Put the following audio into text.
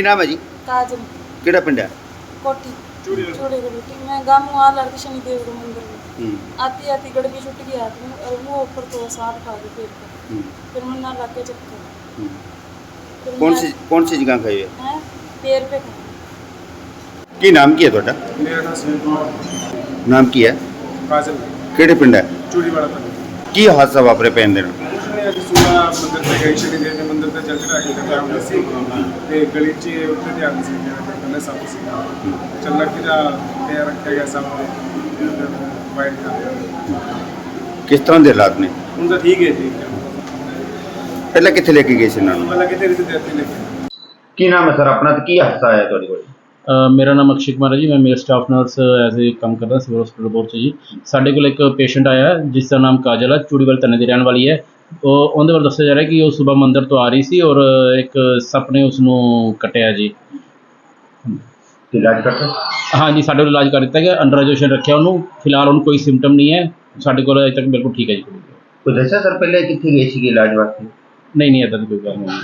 ਨਾਮ ਹੈ ਜੀ ਕਾਜਲ ਕਿਹੜਾ ਪਿੰਡ ਹੈ ਕੋਟੀ ਚੂੜੇ ਦੇ बेटी मैं गाँव आ लड़की शनिदेव के मंदिर में ਹੂੰ, आती आती गड़बी छुट गई हाथ में और मुंह ऊपर तो सांप खा गई पेट पर ਹੂੰ, फिर मुन्ना लग के चक्कर हूँ। फिर ਕੌਣ मैं- ਸੀ ਕੌਣ ਸੀ ਜਗ੍ਹਾ ਖਾਈ ਹੈ हैं पैर पे खा ਕੀ ਨਾਮ ਕੀ ਹੈ ਤੁਹਾਡਾ ਮੇਰਾ ਨਾਮ ਸੁਨੀਲ ਕੁਮਾਰ ਨਾਮ ਕੀ ਹੈ ਕਾਜਲ ਕਿਹੜੇ ਪਿੰਡ ਹੈ ਚੂੜੀ ਵਾਲਾ ਪਿੰਡ ਕੀ ਹਾਦਸਾ ਵਾਪਰੇ ਪੈਣ ਦੇ ਨਾਲ ਕੁਛ ਨਹੀਂ ਅੱਜ ਸੂਰਾ ਮੰਦਿਰ ਤੇ ਗਈ ਸ਼ਨੀ ਦੇਵ ਦੇ ਮੰਦਿਰ ਤੇ ਚੱਲ ਚੜਾ ਕੇ ਕਰਦਾ ਹੁੰਦਾ ਸੀ। ਤੇ ਗਲੀ 'ਚ ਉੱਤੇ ਧਿਆਨ ਸੀ ਜਿਹੜਾ ਕਹਿੰਦੇ ਸੱਪ ਸੀ ਚੱਲਣ ਕਿ ਜਾ ਤੇ ਰੱਖਿਆ ਗਿਆ ਸੱਪ ਵਾਈਟ ਕਰ ਕਿਸ ਤਰ੍ਹਾਂ ਦੇ ਹਾਲਾਤ ਨੇ? ਹੁਣ ਤਾਂ ਠੀਕ ਹੈ ਜੀ। ਪਹਿਲਾਂ ਕਿੱਥੇ ਲੈ ਕੇ ਗਏ ਸੀ ਇਹਨਾਂ ਨੂੰ? ਮਤਲਬ ਕਿ ਤੇਰੀ ਤੇ ਦੇਤੀ ਲੈ ਕੀ। ਨਾਮ ਹੈ ਸਰ ਆਪਣਾ ਤੇ ਕੀ ਹਾਦਸਾ ਆਇਆ ਤੁਹਾਡੇ ਕੋਲ? ਮੇਰਾ ਨਾਮ ਅਕਸ਼ੇ ਕੁਮਾਰ ਹੈ ਜੀ। ਮੈਂ male staff nurse as a ਕੰਮ ਕਰਦਾ ਸਿਵਲ ਹਸਪੀਟਲ ਬੋਰਡ 'ਚ ਜੀ। ਸਾਡੇ ਕੋਲ ਇੱਕ ਪੇਸ਼ੈਂਟ ਆਇਆ ਜਿਸ ਦਾ ਨਾਮ ਕਾਜਲ ਹੈ। ਚੂੜੀਵਾਲ ਤਨੇ ਦੀ ਰਹਿਣ ਵਾਲੀ ਹੈ। ਉਹ ਉਹਦੇ ਬਾਰੇ ਦੱਸਿਆ ਜਾ ਰਿਹਾ ਕਿ ਉਹ ਸਵੇਰ ਮੰਦਿਰ ਤੋਂ ਆ ਰਹੀ ਸੀ ਔਰ ਇੱਕ ਸੱਪ ਨੇ ਉਸ ਨੂੰ ਕੱਟਿਆ ਜੀ। ਇਲਾਜ ਕਰਤਾ? ਹਾਂਜੀ ਸਾਡੇ ਕੋਲ ਇਲਾਜ ਕਰ ਦਿੱਤਾ ਗਿਆ ਅੰਡਰ ਐਜੂਕੇਸ਼ਨ ਰੱਖਿਆ ਉਹਨੂੰ। ਫਿਲਹਾਲ ਉਹਨੂੰ ਕੋਈ ਸਿੰਪਟਮ ਨਹੀਂ ਹੈ। ਸਾਡੇ ਕੋਲ ਅਜੇ ਤੱਕ ਬਿਲਕੁਲ ਠੀਕ ਹੈ ਜੀ। ਕੋਈ ਦੱਸਿਆ ਸਰ ਪਹਿਲੇ ਕਿੱਥੇ ਗਏ ਸੀਗੇ ਇਲਾਜ ਵਾਸਤੇ? ਨਹੀਂ ਨਹੀਂ ਇੱਦਾਂ ਦੀ ਕੋਈ ਗੱਲ ਨਹੀਂ।